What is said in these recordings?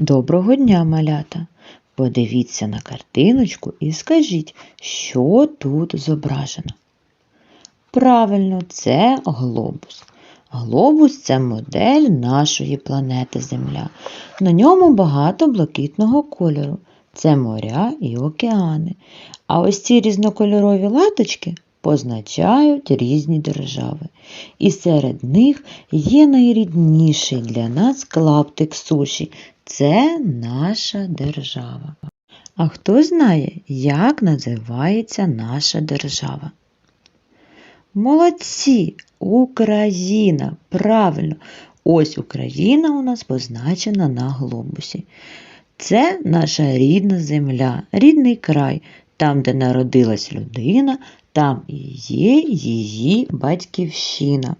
Доброго дня, малята! Подивіться на картиночку і скажіть, що тут зображено. Правильно, це глобус. Глобус це модель нашої планети Земля. На ньому багато блакитного кольору. Це моря і океани. А ось ці різнокольорові латочки позначають різні держави. І серед них є найрідніший для нас клаптик суші. Це наша держава. А хто знає, як називається наша держава? Молодці! Україна! Правильно! Ось Україна у нас позначена на глобусі. Це наша рідна земля, рідний край, там, де народилась людина, там є її батьківщина.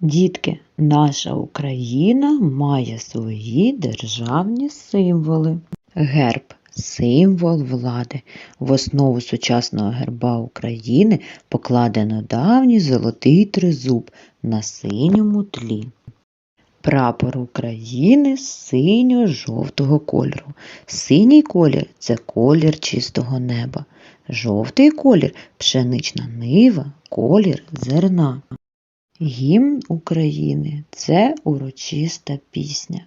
Дітки, наша Україна має свої державні символи. Герб символ влади. В основу сучасного герба України покладено давній золотий тризуб на синьому тлі. Прапор України синьо-жовтого кольору. Синій колір це колір чистого неба. Жовтий колір пшенична нива, колір зерна. Гімн України це урочиста пісня.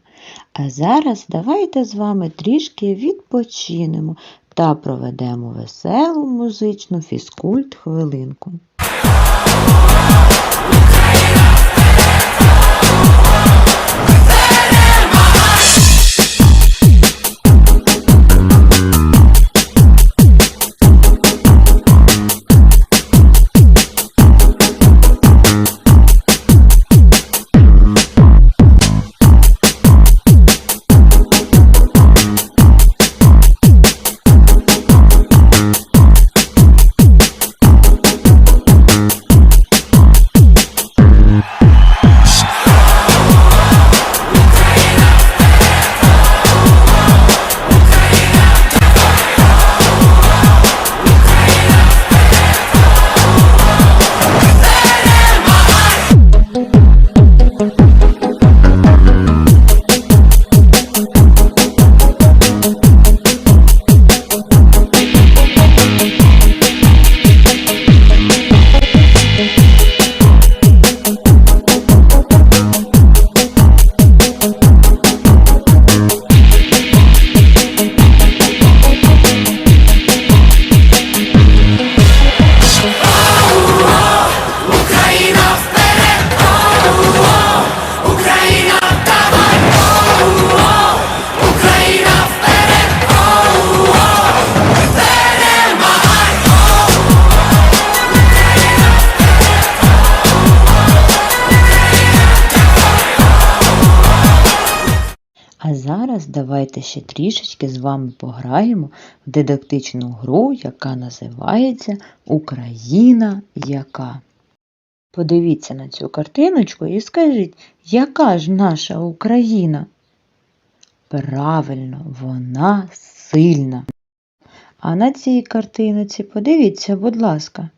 А зараз давайте з вами трішки відпочинемо та проведемо веселу музичну фізкульт хвилинку. А зараз давайте ще трішечки з вами пограємо в дидактичну гру, яка називається Україна яка. Подивіться на цю картиночку і скажіть, яка ж наша Україна? Правильно, вона сильна. А на цій картинці подивіться, будь ласка.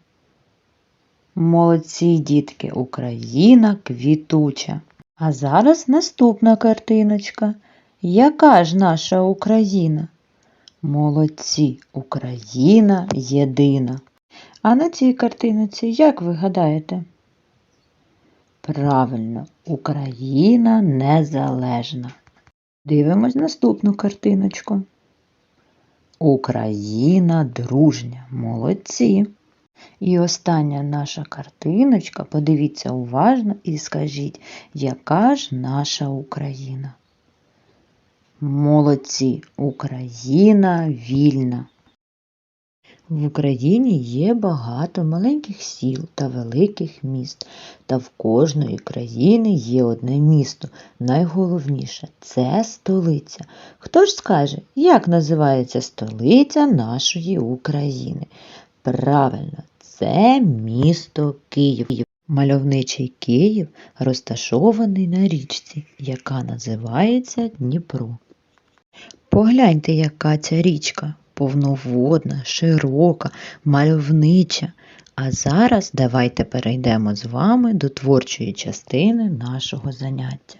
Молодці дітки, Україна квітуча. А зараз наступна картиночка. Яка ж наша Україна? Молодці, Україна єдина. А на цій картинці, як ви гадаєте? Правильно, Україна незалежна. Дивимось наступну картиночку. Україна дружня. Молодці. І остання наша картиночка. Подивіться уважно і скажіть, яка ж наша Україна? Молодці, Україна вільна. В Україні є багато маленьких сіл та великих міст, та в кожної країни є одне місто. Найголовніше це столиця. Хто ж скаже, як називається столиця нашої України? Правильно, це місто Київ. Мальовничий Київ розташований на річці, яка називається Дніпро. Погляньте, яка ця річка повноводна, широка, мальовнича. А зараз давайте перейдемо з вами до творчої частини нашого заняття.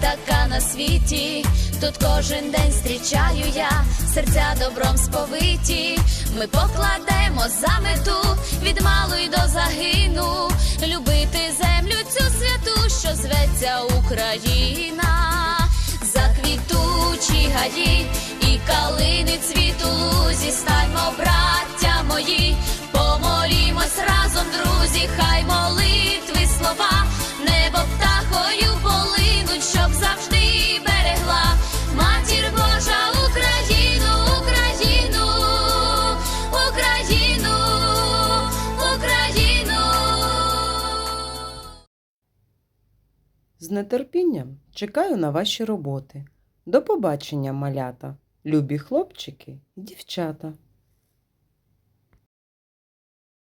така на світі. Тут кожен день зустрічаю я, серця добром сповиті. Ми покладемо за мету від малої до загину, любити землю цю святу, що зветься Україна, заквітучі гаї і калини цвіту лузі, станьмо, браття мої, помолімось разом, друзі, хай молитви слова, З нетерпінням чекаю на ваші роботи. До побачення, малята, любі хлопчики і дівчата.